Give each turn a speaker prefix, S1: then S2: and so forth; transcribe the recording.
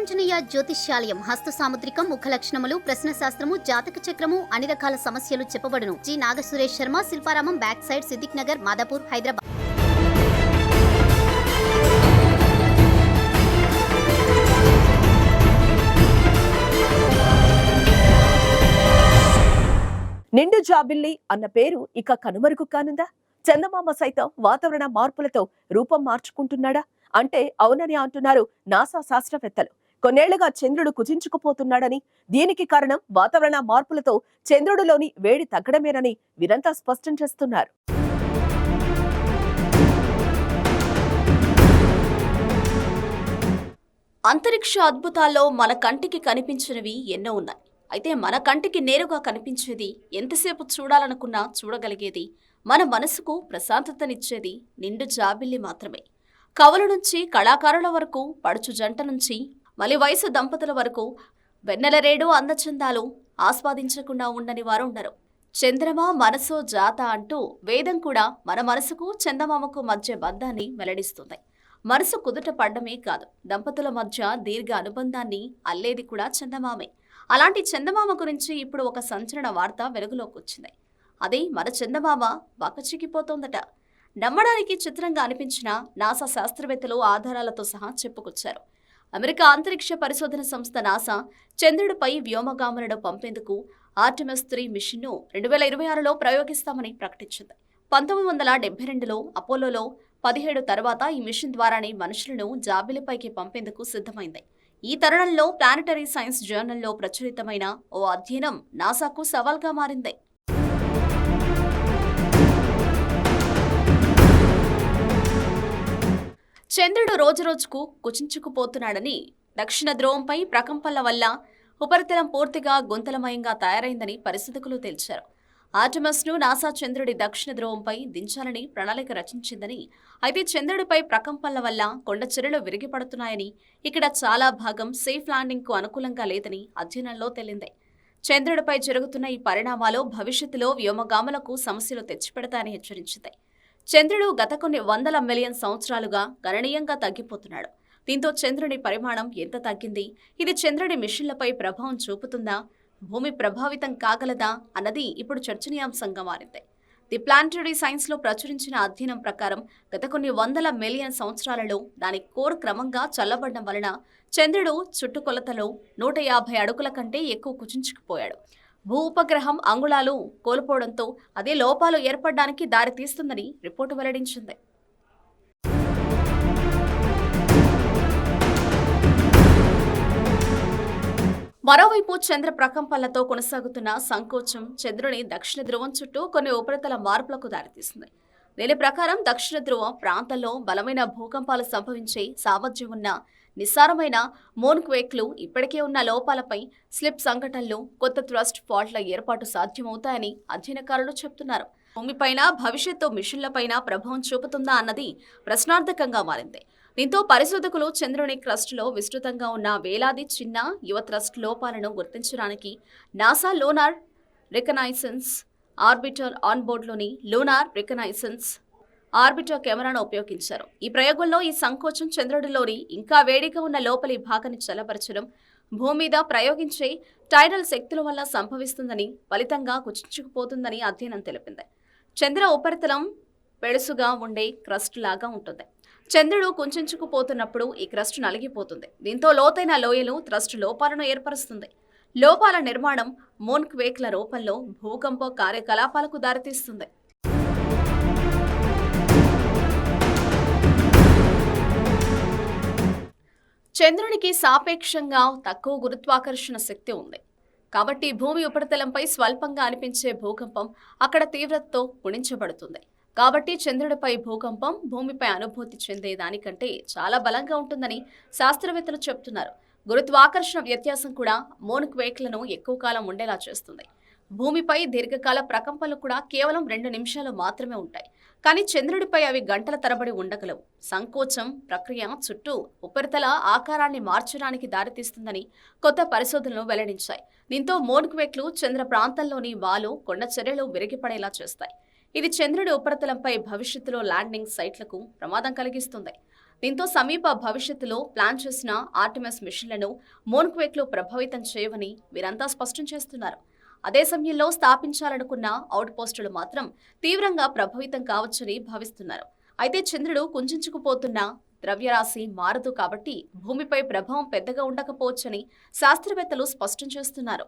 S1: వీరాంజనేయ జ్యోతిష్యాలయం హస్త సాముద్రికం ముఖ లక్షణములు ప్రశ్న శాస్త్రము జాతక చక్రము అన్ని రకాల సమస్యలు చెప్పబడును. G. Nagasuresh Sharma Shilparamam back side Siddiq Nagar Madhapur Hyderabad.
S2: నిండు జాబిల్లి అన్న పేరు ఇక కనుమరుగు కానుందా? చందమామ సైతం వాతావరణ మార్పులతో రూపం మార్చుకుంటున్నాడా? అంటే అవునని అంటున్నారు నాసా శాస్త్రవేత్తలు. కొన్నేళ్ళుగా చంద్రుడు కుచించుకుపోతున్నాడని దీనికి కారణం వాతావరణ మార్పులతో చంద్రుడిలోని వేడి తగ్గడమేనని వీరంతా స్పష్టం చేస్తున్నారు.
S3: అంతరిక్ష అద్భుతాల్లో మన కంటికి కనిపించినవి ఎన్నో ఉన్నాయి. అయితే మన కంటికి నేరుగా కనిపించేది ఎంతసేపు చూడాలనుకున్నా చూడగలిగేది మన మనసుకు ప్రశాంతతనిచ్చేది నిండు జాబిల్లి మాత్రమే. కవుల నుంచి కళాకారుల వరకు పడుచు జంట నుంచి మలి వయసు దంపతుల వరకు వెన్నెలరేడు అందచందాలు ఆస్వాదించకుండా ఉండని వారు ఉండరు. చంద్రమా మనసో జాత అంటూ వేదం కూడా మన మనసుకు చందమామకు మధ్య బంధాన్ని వెల్లడిస్తుంది. మనసు కుదుట పడ్డమే కాదు దంపతుల మధ్య దీర్ఘ అనుబంధాన్ని అల్లేది కూడా చందమామే. అలాంటి చందమామ గురించి ఇప్పుడు ఒక సంచలన వార్త వెలుగులోకి వచ్చింది. అదే మన చందమామ బకచిక్కిపోతోందట నమ్మడానికి చిత్రంగా అనిపించిన నాసా శాస్త్రవేత్తలు ఆధారాలతో సహా చెప్పుకొచ్చారు. అమెరికా అంతరిక్ష పరిశోధన సంస్థ నాసా చంద్రుడిపై వ్యోమగాములను పంపేందుకు ఆర్టిమస్ త్రీ మిషన్ను రెండు వేల ఇరవై ఆరులో ప్రయోగిస్తామని ప్రకటించింది. పంతొమ్మిది వందల డెబ్బై రెండులో అపోలోలో పదిహేడు తర్వాత ఈ మిషన్ ద్వారానే మనుషులను జాబిలిపైకి పంపేందుకు సిద్ధమైంది. ఈ తరుణంలో ప్లానిటరీ సైన్స్ జర్నల్లో ప్రచురితమైన ఓ అధ్యయనం నాసాకు సవాల్గా మారింది. చంద్రుడు రోజురోజుకు కుచించుకుపోతున్నాడని దక్షిణ ధ్రువంపై ప్రకంపనల వల్ల ఉపరితలం పూర్తిగా గుంతలమయంగా తయారైందని పరిశోధకులు తేల్చారు ఆటమస్ను నాసా చంద్రుడి దక్షిణ ధ్రువంపై దించాలని ప్రణాళిక రచించిందని అయితే చంద్రుడిపై ప్రకంపనల వల్ల కొండ చెరువులు విరిగిపడుతున్నాయని ఇక్కడ చాలా భాగం సేఫ్ ల్యాండింగ్కు అనుకూలంగా లేదని అధ్యయనంలో తేలింది. చంద్రుడిపై జరుగుతున్న ఈ పరిణామాలు భవిష్యత్తులో వ్యోమగాములకు సమస్యలు తెచ్చిపెడతాయని హెచ్చరించింది. చంద్రుడు గత కొన్ని వందల మిలియన్ సంవత్సరాలుగా గణనీయంగా తగ్గిపోతున్నాడు. దీంతో చంద్రుని పరిమాణం ఎంత తగ్గింది? ఇది చంద్రుడి మిషన్లపై ప్రభావం చూపుతుందా? భూమి ప్రభావితం కాగలదా? అన్నది ఇప్పుడు చర్చనీయాంశంగా మారింది. ది ప్లానటరీ సైన్స్లో ప్రచురించిన అధ్యయనం ప్రకారం గత కొన్ని వందల మిలియన్ సంవత్సరాలలో దాని కోర్ క్రమంగా చల్లబడడం వలన చంద్రుడు చుట్టుకొలతలో నూట యాభై అడుగుల కంటే ఎక్కువ కుచించుకుపోయాడు. భూ ఉపగ్రహం అంగుళాలు కోల్పోవడంతో అదే లోపాలు ఏర్పడడానికి దారితీస్తుందని రిపోర్టు వెల్లడించింది. మరోవైపు చంద్ర ప్రకంపనలతో కొనసాగుతున్న సంకోచం చంద్రుని దక్షిణ ధ్రువం చుట్టూ కొన్ని ఉపరితల మార్పులకు దారితీస్తుంది దీని ప్రకారం దక్షిణ ధ్రువ ప్రాంతంలో బలమైన భూకంపాలు సంభవించే సామర్థ్యం ఉన్న నిస్సారమైన మోన్క్వేక్లు ఇప్పటికే ఉన్న లోపాలపై స్లిప్ సంఘటనలు కొత్త థ్రస్ట్ ఫాల్ట్ల ఏర్పాటు సాధ్యమవుతాయని అధ్యయనకారులు చెబుతున్నారు భూమిపైన భవిష్యత్తు మిషన్లపైన ప్రభావం చూపుతుందా అన్నది ప్రశ్నార్థకంగా మారింది. దీంతో పరిశోధకులు చంద్రుని క్రస్ట్లో విస్తృతంగా ఉన్న వేలాది చిన్న యువ థ్రస్ట్ లోపాలను గుర్తించడానికి నాసా లోనార్ రికనైసెన్స్ ఆర్బిటర్ ఆన్బోర్డ్లోని లోనార్ రికనైసెన్స్ ఆర్బిటర్ కెమెరాను ఉపయోగించారు. ఈ ప్రయోగంలో ఈ సంకోచం చంద్రుడిలోని ఇంకా వేడిగా ఉన్న లోపలి భాగాన్ని చల్లబరచడం భూమి మీద ప్రయోగించే టైడల్ శక్తుల వల్ల సంభవిస్తుందని ఫలితంగా కుచించుకుపోతుందని అధ్యయనం తెలిపింది. చంద్ర ఉపరితలం పెడుసుగా ఉండే క్రస్ట్ లాగా ఉంటుంది. చంద్రుడు కుంచుకుపోతున్నప్పుడు ఈ క్రస్ట్ నలిగిపోతుంది. దీంతో లోతైన లోయలు థ్రస్ట్ లోపాలను ఏర్పరుస్తుంది. లోపాల నిర్మాణం మోన్ క్వేక్ల రూపంలో భూకంప కార్యకలాపాలకు దారితీస్తుంది. చంద్రునికి సాపేక్షంగా తక్కువ గురుత్వాకర్షణ శక్తి ఉంది. కాబట్టి భూమి ఉపరితలంపై స్వల్పంగా అనిపించే భూకంపం అక్కడ తీవ్రతతో గుణించబడుతుంది. కాబట్టి చంద్రుడిపై భూకంపం భూమిపై అనుభూతి చెందే దానికంటే చాలా బలంగా ఉంటుందని శాస్త్రవేత్తలు చెబుతున్నారు గురుత్వాకర్షణ వ్యత్యాసం కూడా మోన్ క్వేక్లను ఎక్కువ కాలం ఉండేలా చేస్తుంది. భూమిపై దీర్ఘకాల ప్రకంపనలు కూడా కేవలం రెండు నిమిషాలు మాత్రమే ఉంటాయి. కానీ చంద్రుడిపై అవి గంటల తరబడి ఉండగలవు. సంకోచం ప్రక్రియ చుట్టూ ఉపరితల ఆకారాన్ని మార్చడానికి దారితీస్తుందని కొత్త పరిశోధనలు వెల్లడించాయి. దీంతో మోన్క్వేక్లు చంద్ర ప్రాంతంలోని వాలు కొండ చర్యలు విరిగిపడేలా చేస్తాయి. ఇది చంద్రుడి ఉపరితలంపై భవిష్యత్తులో ల్యాండింగ్ సైట్లకు ప్రమాదం కలిగిస్తుంది. దీంతో సమీప భవిష్యత్తులో ప్లాన్ చేసిన ఆర్టిమస్ మిషన్లను మోన్క్వేక్లో ప్రభావితం చేయవని వీరంతా స్పష్టం చేస్తున్నారు. అదే సమయంలో స్థాపించాలనుకున్న అవుట్ పోస్టులు మాత్రం తీవ్రంగా ప్రభావితం కావచ్చని భావిస్తున్నారు. అయితే చంద్రుడు కుంచుకుపోతున్న ద్రవ్యరాశి మారదు కాబట్టి భూమిపై ప్రభావం పెద్దగా ఉండకపోవచ్చని శాస్త్రవేత్తలు స్పష్టం చేస్తున్నారు.